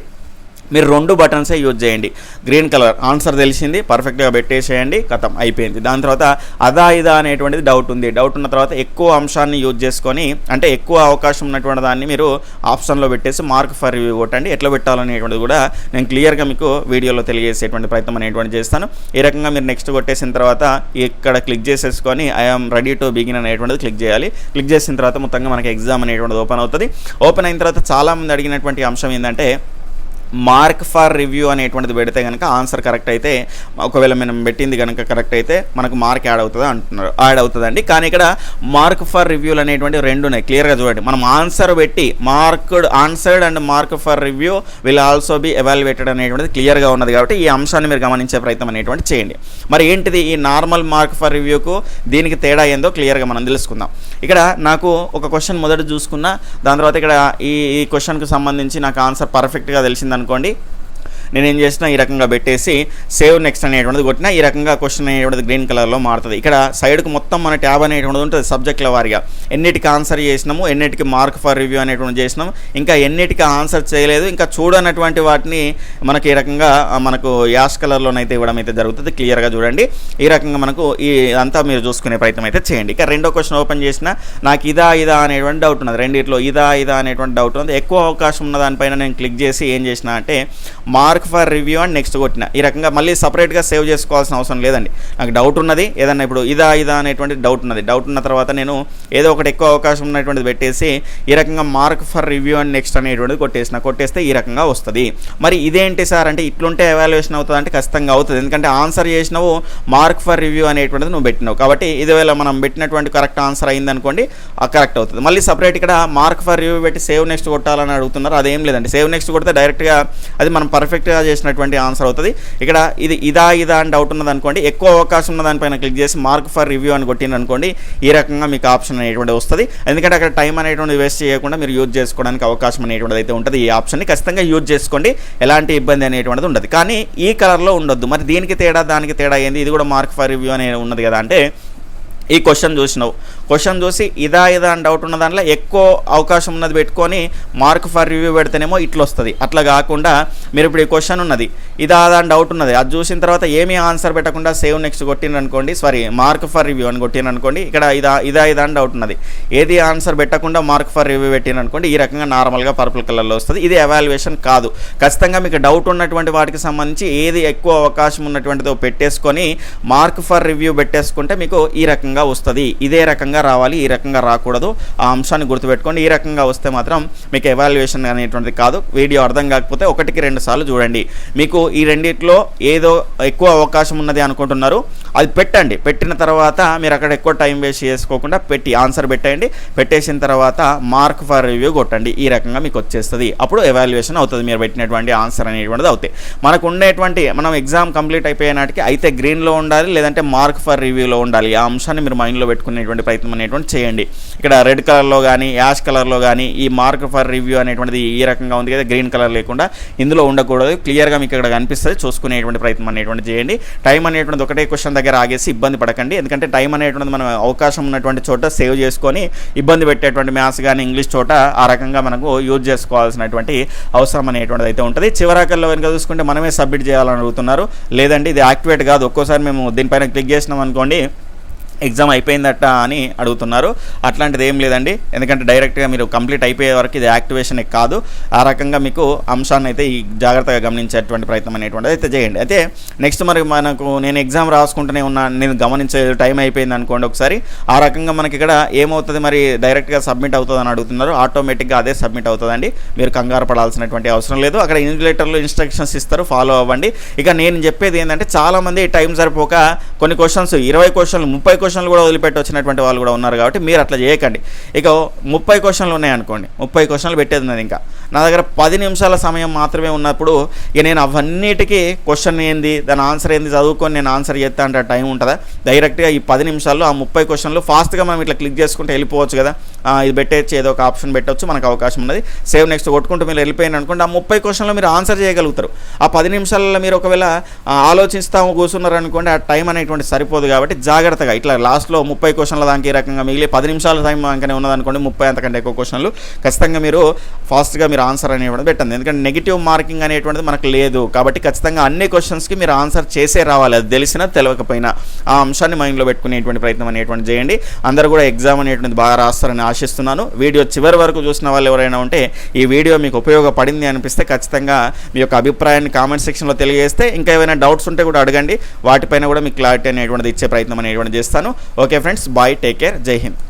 మీరు రెండు బటన్సే యూజ్ చేయండి. గ్రీన్ కలర్ ఆన్సర్ తెలిసింది పర్ఫెక్ట్గా పెట్టేసేయండి కథం అయిపోయింది. దాని తర్వాత అదా ఇదా అనేటువంటిది డౌట్ ఉంది. డౌట్ ఉన్న తర్వాత ఎక్కువ అంశాన్ని యూజ్ చేసుకొని అంటే ఎక్కువ అవకాశం ఉన్నటువంటి దాన్ని మీరు ఆప్షన్లో పెట్టేసి మార్క్ ఫర్ రివ్యూ కొట్టండి. ఎట్లా పెట్టాలనేటువంటిది కూడా నేను క్లియర్గా మీకు వీడియోలో తెలియజేసేటువంటి ప్రయత్నం అనేటువంటి చేస్తాను. ఈ రకంగా మీరు నెక్స్ట్ కొట్టేసిన తర్వాత ఇక్కడ క్లిక్ చేసేసుకొని ఐఎమ్ రెడీ టు బిగిన్ అనేటువంటిది క్లిక్ చేయాలి. క్లిక్ చేసిన తర్వాత మొత్తంగా మనకి ఎగ్జామ్ అనేటువంటిది ఓపెన్ అవుతుంది. ఓపెన్ అయిన తర్వాత చాలామంది అడిగినటువంటి అంశం ఏంటంటే మార్క్ ఫర్ రివ్యూ అనేటువంటిది పెడితే కనుక ఆన్సర్ కరెక్ట్ అయితే ఒకవేళ మనం పెట్టింది కనుక కరెక్ట్ అయితే మనకు మార్క్ యాడ్ అవుతుంది అంటున్నారు యాడ్ అవుతుందండి. కానీ ఇక్కడ మార్క్ ఫర్ రివ్యూలు అనేటువంటి రెండు ఉన్నాయి. క్లియర్గా చూడండి. మనం ఆన్సర్ పెట్టి marked answered and mark for review will also be evaluated అనేటువంటిది క్లియర్గా ఉన్నది కాబట్టి ఈ అంశాన్ని మీరు గమనించే ప్రయత్నం అనేటువంటి చేయండి. మరి ఏంటిది ఈ నార్మల్ మార్క్ ఫర్ రివ్యూకు దీనికి తేడా ఏందో క్లియర్గా మనం తెలుసుకుందాం. ఇక్కడ నాకు ఒక క్వశ్చన్ మొదట చూసుకున్నా దాని తర్వాత ఇక్కడ ఈ ఈ క్వశ్చన్కి సంబంధించి నాకు ఆన్సర్ పర్ఫెక్ట్గా తెలిసింది అనుకోండి. నేను ఏం చేసిన ఈ రకంగా పెట్టేసి సేవ్ నెక్స్ట్ అనేటువంటిది కొట్టిన ఈ రకంగా క్వశ్చన్ అనేటువంటిది గ్రీన్ కలర్లో మారుతుంది. ఇక్కడ సైడ్కి మొత్తం మన ట్యాబ్ అనేటువంటిది ఉంటుంది సబ్జెక్టుల వారిగా. ఎన్నిటికి ఆన్సర్ చేసినాము ఎన్నిటికి మార్క్ ఫర్ రివ్యూ అనేటువంటి చేసినాము. ఇంకా ఎన్నిటికి ఆన్సర్ చేయలేదు ఇంకా చూడనటువంటి వాటిని మనకి ఈ రకంగా మనకు యాష్ కలర్లోనైతే ఇవ్వడం అయితే జరుగుతుంది. క్లియర్గా చూడండి. ఈ రకంగా మనకు ఈ అంతా మీరు చూసుకునే ప్రయత్నం అయితే చేయండి. ఇక రెండో క్వశ్చన్ ఓపెన్ చేసిన నాకు ఇదా ఇదా అనేటువంటి డౌట్ ఉన్నది. రెండిట్లో ఇదా ఇదా అనేటువంటి డౌట్ ఉంది ఎక్కువ అవకాశం ఉన్న దానిపైన నేను క్లిక్ చేసి ఏం చేసిన అంటే మార్క్ ఫర్ రివ్యూ అని నెక్స్ట్ కొట్టిన. ఈ రకంగా మళ్ళీ సపరేట్గా సేవ్ చేసుకోవాల్సిన అవసరం లేదండి. నాకు డౌట్ ఉన్నది ఏదన్నా ఇప్పుడు ఇదా ఇదా అనేటువంటి డౌట్ ఉన్నది. డౌట్ ఉన్న తర్వాత నేను ఏదో ఒకటి ఎక్కువ అవకాశం ఉన్నటువంటిది పెట్టేసి ఈ రకంగా మార్క్ ఫర్ రివ్యూ అని నెక్స్ట్ అనేటువంటిది కొట్టేసిన. కొట్టేస్తే ఈ రకంగా వస్తుంది. మరి ఇదేంటి సార్ అంటే ఇట్లుంటే ఎవాల్యుయేషన్ అవుతుంది అంటే ఖచ్చితంగా అవుతుంది. ఎందుకంటే ఆన్సర్ చేసినావు మార్క్ ఫర్ రివ్యూ అనేటువంటిది నువ్వు పెట్టినావు. కాబట్టి ఇదివేళ మనం పెట్టినటువంటి కరెక్ట్ ఆన్సర్ అయిందనుకోండి ఆ కరెక్ట్ అవుతుంది. మళ్ళీ సపరేట్ ఇక్కడ మార్క్ ఫర్ రివ్యూ పెట్టి సేవ్ నెక్స్ట్ కొట్టాలని అడుగుతున్నారు అదేం లేదండి. సేవ్ నెక్స్ట్ కొడితే డైరెక్ట్గా అది మనం పర్ఫెక్ట్ కరెక్ట్గా చేసినటువంటి ఆన్సర్ అవుతుంది. ఇక్కడ ఇది ఇదా ఇదా అని డౌట్ ఉన్నది అనుకోండి ఎక్కువ అవకాశం ఉన్న దానిపైన క్లిక్ చేసి మార్క్ ఫర్ రివ్యూ అని కొట్టింది అనుకోండి ఈ రకంగా మీకు ఆప్షన్ అనేటువంటి వస్తుంది. ఎందుకంటే అక్కడ టైం అనేటువంటి వేస్ట్ చేయకుండా మీరు యూజ్ చేసుకోవడానికి అవకాశం అనేటువంటిది అయితే ఉంటుంది. ఈ ఆప్షన్ని ఖచ్చితంగా యూజ్ చేసుకోండి. ఎలాంటి ఇబ్బంది అనేటువంటిది ఉండదు. కానీ ఈ కలర్లో ఉండొద్దు. మరి దీనికి తేడా దానికి తేడా ఏంది? ఇది కూడా మార్క్ ఫర్ రివ్యూ అనేది ఉన్నది కదా అంటే ఈ క్వశ్చన్ చూసినావు. క్వశ్చన్ చూసి ఇదా ఇదా అని డౌట్ ఉన్న దాంట్లో ఎక్కువ అవకాశం ఉన్నది పెట్టుకొని మార్క్ ఫర్ రివ్యూ పెడితేనేమో ఇట్లా వస్తుంది అట్లా కాకుండా మీరు ఇప్పుడు ఈ క్వశ్చన్ ఉన్నది ఇదా అదా అని డౌట్ ఉన్నది. అది చూసిన తర్వాత ఏమీ ఆన్సర్ పెట్టకుండా సేవ్ నెక్స్ట్ కొట్టిన అనుకోండి సారీ మార్క్ ఫర్ రివ్యూ అని కొట్టిన అనుకోండి ఇక్కడ ఇదా ఇదా ఇదా అని డౌట్ ఉన్నది. ఏది ఆన్సర్ పెట్టకుండా మార్క్ ఫర్ రివ్యూ పెట్టిన అనుకోండి ఈ రకంగా నార్మల్గా పర్పుల్ కలర్లో వస్తుంది. ఇది ఎవాల్యుయేషన్ కాదు. ఖచ్చితంగా మీకు డౌట్ ఉన్నటువంటి వాటికి సంబంధించి ఏది ఎక్కువ అవకాశం ఉన్నటువంటిదో పెట్టేసుకొని మార్క్ ఫర్ రివ్యూ పెట్టేసుకుంటే మీకు ఈ రకంగా వస్తుంది. ఇదే రకంగా రావాలి ఈ రకంగా రాకూడదు. ఆ అంశాన్ని గుర్తుపెట్టుకోండి. ఈ రకంగా వస్తే మాత్రం మీకు ఎవాల్యుయేషన్ అనేటువంటిది కాదు. వీడియో అర్థం కాకపోతే ఒకటికి రెండు సార్లు చూడండి. మీకు ఈ రెండిట్లో ఏదో ఎక్కువ అవకాశం ఉన్నది అనుకుంటున్నారు. అది పెట్టండి. పెట్టిన తర్వాత మీరు అక్కడ ఎక్కువ టైం వేస్ట్ చేసుకోకుండా పెట్టి ఆన్సర్ పెట్టండి పెట్టేసిన తర్వాత మార్క్ ఫర్ రివ్యూ కొట్టండి. ఈ రకంగా మీకు వచ్చేస్తుంది. అప్పుడు ఎవాల్యుయేషన్ అవుతుంది. మీరు పెట్టినటువంటి ఆన్సర్ అనేటువంటిది అవుతాయి. మనకు ఉండేటువంటి మనం ఎగ్జామ్ కంప్లీట్ అయిపోయే నాటికి అయితే గ్రీన్లో ఉండాలి లేదంటే మార్క్ ఫర్ రివ్యూలో ఉండాలి. ఆ అంశాన్ని మీరు మైండ్లో పెట్టుకునేటువంటి ప్రయత్నం అనేటువంటి చేయండి. ఇక్కడ రెడ్ కలర్లో కానీ యాష్ కలర్లో కానీ ఈ మార్క్ ఫర్ రివ్యూ అనేటువంటిది ఈ రకంగా ఉంది కదా గ్రీన్ కలర్ లేకుండా ఇందులో ఉండకూడదు. క్లియర్గా మీకు ఇక్కడ కనిపిస్తుంది. చూసుకునేటువంటి ప్రయత్నం అనేటువంటి చేయండి. టైం అనేటువంటిది ఒకటే క్వశ్చన్ దగ్గర ఆగేసి ఇబ్బంది పడకండి. ఎందుకంటే టైం అనేటువంటిది మనం అవకాశం ఉన్నటువంటి చోట సేవ్ చేసుకొని ఇబ్బంది పెట్టేటువంటి మ్యాథ్స్ కానీ ఇంగ్లీష్ చోట ఆ రకంగా మనకు యూజ్ చేసుకోవాల్సినటువంటి అవసరం అనేటువంటిది అయితే ఉంటుంది. చివరాకల్లో కనుక చూసుకుంటే మనమే సబ్మిట్ చేయాలని అడుగుతున్నారు. లేదండి ఇది యాక్టివేట్ కాదు. ఒక్కోసారి మేము దీనిపైన క్లిక్ చేసినాం అనుకోండి ఎగ్జామ్ అయిపోయిందట అని అడుగుతున్నారు. అట్లాంటిది ఏం లేదండి. ఎందుకంటే డైరెక్ట్గా మీరు కంప్లీట్ అయిపోయే వరకు ఇది యాక్టివేషన్ కాదు. ఆ రకంగా మీకు అంశాన్ని అయితే ఈ జాగ్రత్తగా గమనించేటువంటి ప్రయత్నం అనేటువంటిది అయితే చేయండి. అయితే నెక్స్ట్ మరి మనకు నేను ఎగ్జామ్ రాసుకుంటూనే ఉన్నా నేను గమనించే టైం అయిపోయింది అనుకోండి ఒకసారి. ఆ రకంగా మనకి ఇక్కడ ఏమవుతుంది మరి డైరెక్ట్గా సబ్మిట్ అవుతుంది అని అడుగుతున్నారు. ఆటోమేటిక్గా అదే సబ్మిట్ అవుతుందండి. మీరు కంగారు పడాల్సినటువంటి అవసరం లేదు. అక్కడ ఇన్సులేటర్లో ఇన్స్ట్రక్షన్స్ ఇస్తారు. ఫాలో అవ్వండి. ఇక నేను చెప్పేది ఏంటంటే చాలామంది టైం సరిపోక కొన్ని క్వశ్చన్స్ ఇరవై క్వశ్చన్లు ముప్పై క్వశ్చన్లు కూడా వదిలిపెట్టి వచ్చినటువంటి వాళ్ళు కూడా ఉన్నారు కాబట్టి మీరు అట్లా చేయకండి. ఇక ముప్పై క్వశ్చన్లు ఉన్నాయనుకోండి ముప్పై క్వశ్చన్లు పెట్టేది ఉన్నది ఇంకా. నా దగ్గర పది నిమిషాల సమయం మాత్రమే ఉన్నప్పుడు ఇక నేను అవన్నిటికీ క్వశ్చన్ ఏంది దాని ఆన్సర్ ఏంది చదువుకొని నేను ఆన్సర్ చేస్తా అంటే టైం ఉంటుందా? డైరెక్ట్గా ఈ పది నిమిషాల్లో ఆ ముప్పై క్వశ్చన్లు ఫాస్ట్గా మనం ఇట్లా క్లిక్ చేసుకుంటే వెళ్ళిపోవచ్చు కదా. ఇది పెట్టేచ్చు ఏదో ఒక ఆప్షన్ పెట్టవచ్చు మనకు అవకాశం ఉన్నది. సేవ్ నెక్స్ట్ కొట్టుకుంటూ మీరు వెళ్ళిపోయింది అనుకోండి ఆ ముప్పై క్వశ్చన్లో మీరు ఆన్సర్ చేయగలుగుతారు. ఆ పది నిమిషాలలో మీరు ఒకవేళ ఆలోచిస్తాము కూర్చున్నారు అనుకోండి ఆ టైం అనేటువంటి సరిపోదు కాబట్టి జాగ్రత్తగా ఇట్లా లాస్ట్లో ముప్పై క్వశ్చన్ల దానికి ఈ రకంగా మిగిలి పది నిమిషాల టైం అంకనే ఉన్నదనుకోండి ముప్పై అంతకంటే ఎక్కువ క్వశ్చన్లు. ఖచ్చితంగా మీరు ఫాస్ట్గా మీరు ఆన్సర్ అనేవి పెట్టండి. ఎందుకంటే నెగిటివ్ మార్కింగ్ అనేటువంటిది మనకు లేదు. కాబట్టి ఖచ్చితంగా అన్ని క్వశ్చన్స్కి మీరు ఆన్సర్ చేసే రావాలి. అది తెలిసినా తెలియకపోయినా ఆ అంశాన్ని మైండ్లో పెట్టుకునేటువంటి ప్రయత్నం అనేటువంటి చేయండి. అందరూ కూడా ఎగ్జామ్ అనేటువంటిది బాగా రాస్తారని ఆశిస్తున్నాను. వీడియో చివరి వరకు చూసిన వాళ్ళు ఎవరైనా ఉంటే ఈ వీడియో మీకు ఉపయోగపడింది అనిపిస్తే ఖచ్చితంగా మీ యొక్క అభిప్రాయాన్ని కామెంట్ సెక్షన్లో తెలియజేస్తే ఇంకా ఏమైనా డౌట్స్ ఉంటే కూడా అడగండి. వాటిపైన కూడా మీకు క్లారిటీ అనేటువంటిది ఇచ్చే ప్రయత్నం అనేటువంటి చేస్తాను. Okay friends bye take care జై హింద్.